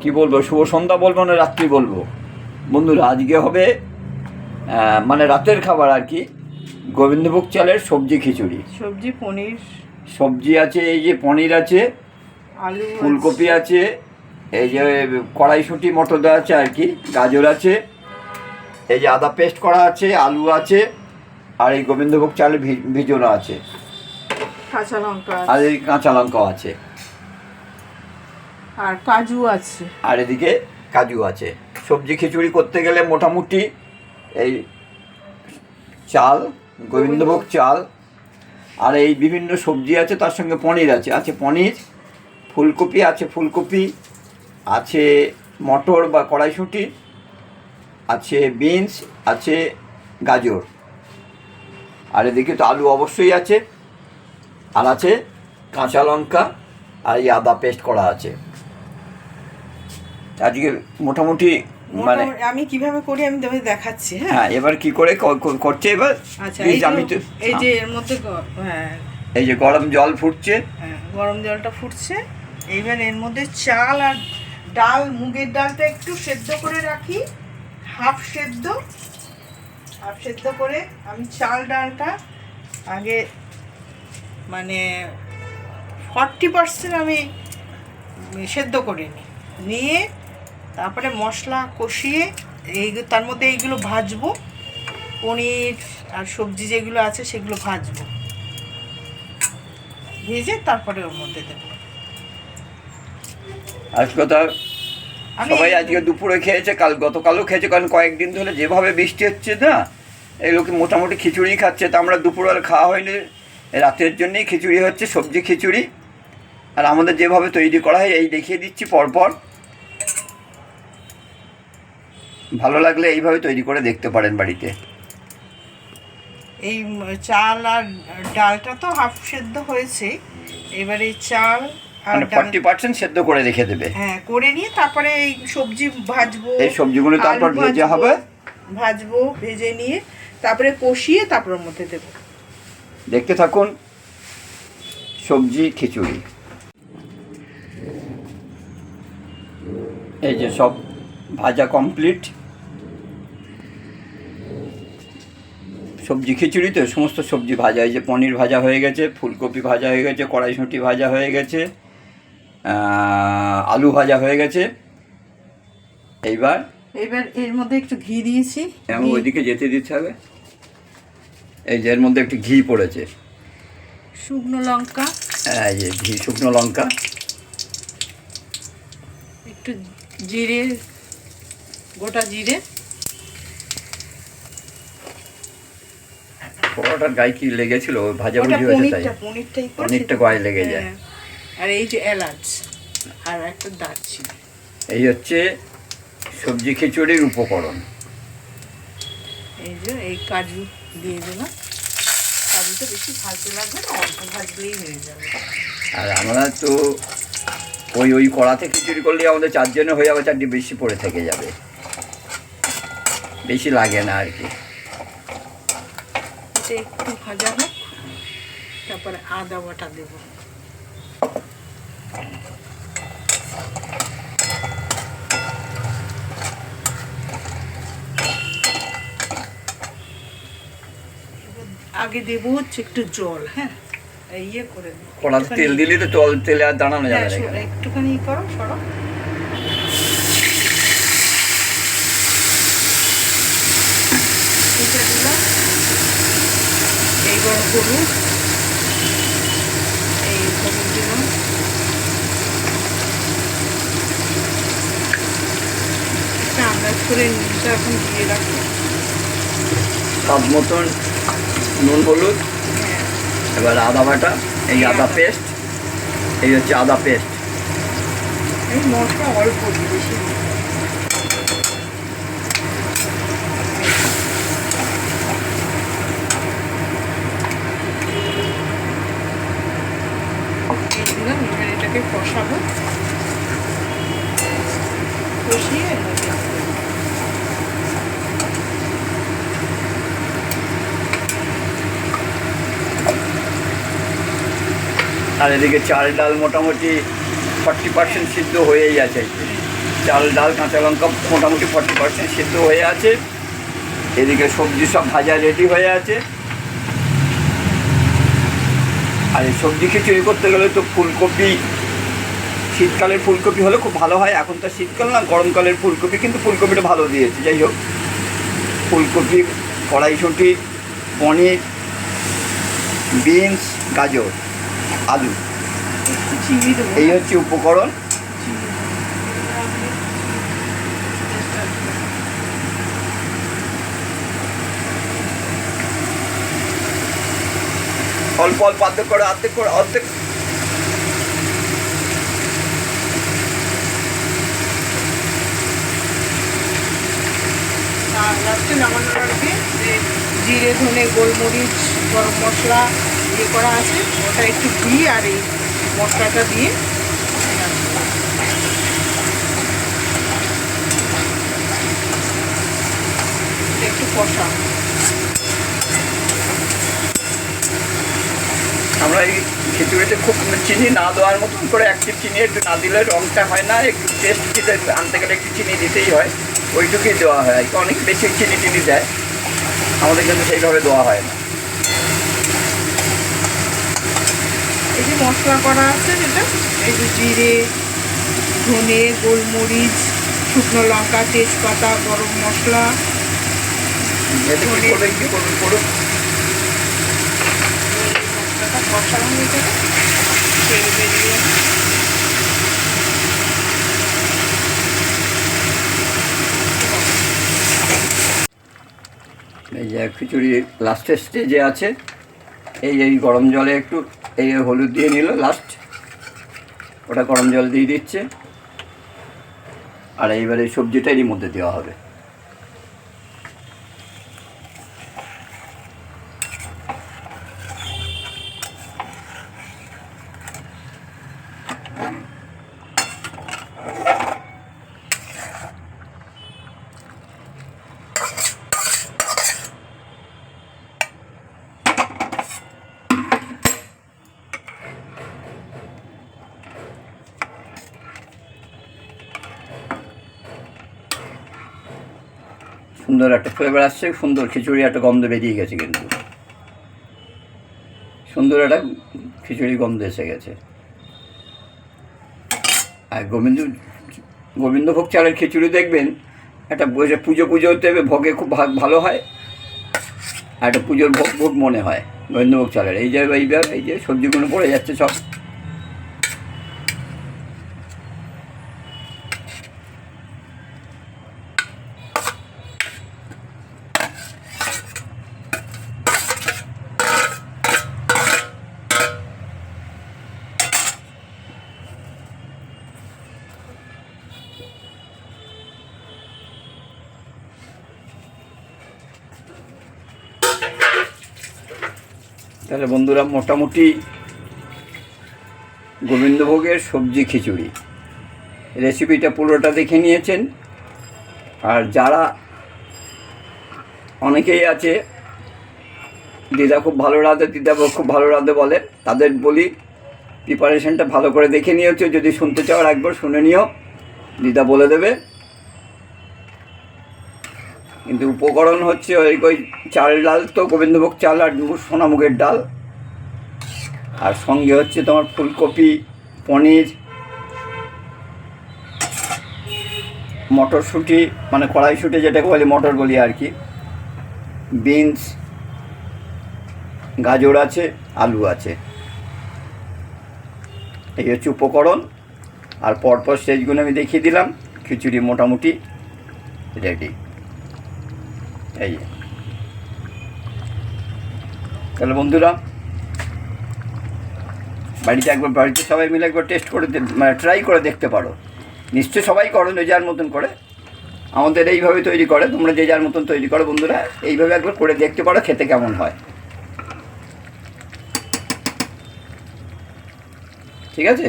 কি বলব শুভ সন্ধ্যা বলব না রাত্রি বলব? বন্ধুরা আজকে হবে মানে রাতের খাবার আর কি গোবিন্দভোগ চালের সবজি খিচুড়ি। সবজি পনির। সবজি আছে এই যে পনির আছে আলু ফুলকপি আছে এই যে কড়াইশুঁটি মটর দেওয়া আছে আর কি গাজর আছে এই যে আদা পেস্ট করা আছে আলু আছে আর এই গোবিন্দভোগ চাল ভি- ভিজানো আছে। কাঁচা লঙ্কা আর এই কাঁচা লঙ্কাও আছে। আর কাজু আছে। আর এদিকে কাজু আছে। সবজি খিচুড়ি করতে গেলে মোটামুটি এই চাল গোবিন্দভোগ চাল আর এই বিভিন্ন সবজি আছে তার সঙ্গে পনির আছে। আছে পনির ফুলকপি আছে ফুলকপি আছে মটর বা কড়াইশুঁটি আছে বিনস আছে গাজর। আর এদিকে তো আলু অবশ্যই আছে আর আছে কাঁচা লঙ্কা আর এই আদা পেস্ট করা আছে। আজকে মোটামুটি মানে আমি কীভাবে করি আমি তোমাকে দেখাচ্ছি হ্যাঁ? হ্যাঁ এবার কি করে করছে এবার? আচ্ছা এই আমি তো এই যে এর মধ্যে হ্যাঁ। এই যে গরম জল ফুটছে। হ্যাঁ, গরম জলটা ফুটছে। এইবার এর মধ্যে চাল আর ডাল মুগের ডালটা একটু সেদ্ধ করে রাখি। হাফ সেদ্ধ। হাফ সেদ্ধ করে আমি চাল ডালটা আগে মানে ফর্টি পার্সেন্ট আমি সেদ্ধ করে নিই। নিয়ে তারপরে মশলা কষিয়ে এই তার মধ্যে এইগুলো ভাজবো। পনির আর সবজি যেগুলো আছে সেগুলো ভাজবো। ভেজে তারপরে ওর মধ্যে দেবো। আজ কথা সবাই আজকে দুপুরে খেয়েছে কাল গতকালও খেয়েছে কারণ কয়েকদিন ধরে যেভাবে বৃষ্টি হচ্ছে না এই লোকে মোটামুটি খিচুড়ি খাচ্ছে। তা আমরা দুপুরবেলা খাওয়া হয়নি রাতের জন্যই খিচুড়ি হচ্ছে সবজি খিচুড়ি। আর আমাদের যেভাবে তৈরি করা হয় এই দেখিয়ে দিচ্ছি পরপর। ভালো লাগলে এইভাবে তৈরি করে দেখতে পারেন বাড়িতে। এই চাল আর ডালটা তো হাফ সেদ্ধ হয়েছে। এবার চাল মানে ফর্টি পার্সেন্ট সেদ্ধ করে রেখে দেবে। হ্যাঁ করে নিয়ে তারপরে এই সবজি ভাজবো এই সবজিগুলো তারপর ভেজে হবে। ভাজবো ভেজে নিয়ে তারপরে কষিয়ে তারপর মধ্যে দেবো। দেখতে থাকুন সবজি খিচুড়ি। এই যে সব ভাজা কমপ্লিট। সবজি খিচুড়ি তো সমস্ত সবজি ভাজা এই যে পনির ভাজা হয়ে গেছে ফুলকপি ভাজা হয়ে গেছে কড়াইশুঁটি ভাজা হয়ে গেছে আলু ভাজা হয়ে গেছে। এইবার? এবার এর মধ্যে একটু ঘি দিয়েছি। ওইদিকে যেতে দিতে হবে। এই যে এর মধ্যে একটু ঘি পড়েছে। শুকনো লঙ্কা। এই যে ঘি শুকনো লঙ্কা। একটু জিরে গোটা জিরে। পরোটার গায়ে কি লেগেছিল? ভাজাভুজি হয়েছে তাই? পনিরটা। গায়ে লেগে যায়। হ্যাঁ। আর এই যে এলাচ আর একটা দারচিনি। এই হচ্ছে সবজি খিচুড়ির উপকরণ। এই যে এই কাজু দিয়ে দিলাম কাজুটা বেশি ভাজতে লাগবে না অল্প ভাজলেই হয়ে যাবে। আর আমরা তো ওই ওই কড়াতে খিচুড়ি করলে আমাদের চারজনে হয়ে যাবে চারটি বেশি পড়ে থেকে যাবে। বেশি লাগে না আর কি। ভাজা হোক তারপরে আদা বাটা দেব। আগে দেবো হচ্ছে একটু জল হ্যাঁ? এই ইয়ে করে দেবো। কড়াতে তেল দিলে তো জল তেলে আর দাঁড়ানো হ্যাঁ, যাবে না একটুখানি করো সরো এটা দিলাম এইবার হলুদ এই হলুদ দিলাম আন্দাজ করে নুনটা এখন দিয়ে রাখো স্বাদ মতন নুন হলুদ হ্যাঁ এবার আদা বাটা এই আদা আদা। পেস্ট এই হচ্ছে আদা পেস্ট। এই মশলা অল্প বেশি দিই না। এই দিলাম, এবার এটাকে কষাবো কষিয়ে এর মধ্যে দিয়ে দেবো। আর এদিকে চাল ডাল মোটামুটি ফর্টি পার্সেন্ট সিদ্ধ হয়েই আছে। চাল ডাল, কাঁচা লঙ্কা মোটামুটি ফর্টি পার্সেন্ট সিদ্ধ হয়ে আছে। এদিকে সবজি সব ভাজা রেডি হয়ে আছে। আর এই সবজি খিচুড়ি করতে গেলে তো ফুলকপি, শীতকালের ফুলকপি হলে খুব ভালো হয়। এখন তো শীতকাল না, গরমকালের ফুলকপি, কিন্তু ফুলকপিটা ভালো দিয়েছে। যাই হোক, ফুলকপি, কড়াইশুঁটি, পনির, বিনস, গাজর। আলু। এই হচ্ছে উপকরণ। অল্প অল্প অর্ধেক করে অর্ধেক করে অর্ধেক। আর লাস্টে নামানোর আগে যে জিরে ধনে গোলমরিচ গরম মশলা ইয়ে করা আছে। ওটা একটু দিই আর এই মশলাটা দিয়ে। একটু কষা। আমরা এই খিচুড়িতে খুব চিনি না দেওয়ার মতন করে একটু চিনি, একটু না দিলে রঙটা হয় না, একটু টেস্ট দিতে আনতে গেলে একটু চিনি দিতেই হয়। ওইটুকুই দেওয়া হয়। অনেক বেশি চিনি টিনি দেয়। আমাদের কিন্তু সেইভাবে দেওয়া হয় না এই যে মশলা করা আছে যেটা? এই যে জিরে ধনে গোলমরিচ শুকনো লঙ্কা তেজপাতা গরম মশলা মশলাটা কষানো হয়ে যাবে তেল বেরিয়ে খিচুড়ি লাস্টের স্টেজে আছে। এই এই গরম জলে একটু এই হলুদ দিয়ে নিল লাস্ট ওটা গরম জল দিয়ে দিচ্ছে। আর এইবারে এই সবজিটা এরই মধ্যে দেওয়া হবে। সুন্দর একটা ফ্লেভার আসছে, সুন্দর খিচুড়ি একটা গন্ধ বেরিয়ে গেছে কিন্তু। সুন্দর একটা খিচুড়ি গন্ধ এসে গেছে। আর গোবিন্দ গোবিন্দভোগ চালের খিচুড়ি দেখবেন, একটা বসে পুজো পুজোতে ভোগে খুব ভালো হয়, আর একটা পুজোর ভোগ ভোগ মনে হয় গোবিন্দভোগ চালের। এই যে, এইবার এই যে সবজিগুলো পড়ে যাচ্ছে সব। তাহলে বন্ধুরা মোটামুটি গোবিন্দভোগের সবজি খিচুড়ি। রেসিপিটা পুরোটা দেখে নিয়েছেন। আর যারা অনেকেই আছে, দিদা খুব ভালো রাঁধে দিদা খুব ভালো রাঁধে বলে, তাদের বলি প্রিপারেশনটা ভালো করে দেখে নিয়েছো। যদি শুনতে চাও একবার শুনে নিও, দিদা বলে দেবে। কিন্তু উপকরণ হচ্ছে ওই ওই চাল ডাল তো গোবিন্দভোগ চাল আর সোনামুগের ডাল। আর সঙ্গে হচ্ছে তোমার ফুলকপি, পনির, মটরশুঁটি মানে কড়াইশুঁটি যেটাকে বলি মটর বলি আর কি। বিনস, গাজর আছে, আলু আছে। এই হচ্ছে উপকরণ। আর পরপর স্টেজগুলো আমি দেখিয়ে দিলাম। খিচুড়ি মোটামুটি রেডি এই। তাহলে বন্ধুরা, বাড়িতে একবার, বাড়িতে সবাই মিলে একবার টেস্ট করে মানে ট্রাই করে দেখতে পারো। নিশ্চয় সবাই করো, যে যার মতন করে। আমাদের এইভাবে তৈরি করে, তোমরা যে যার মতন তৈরি করো বন্ধুরা, এইভাবে একবার করে দেখতে পারো, খেতে কেমন হয়। ঠিক আছে?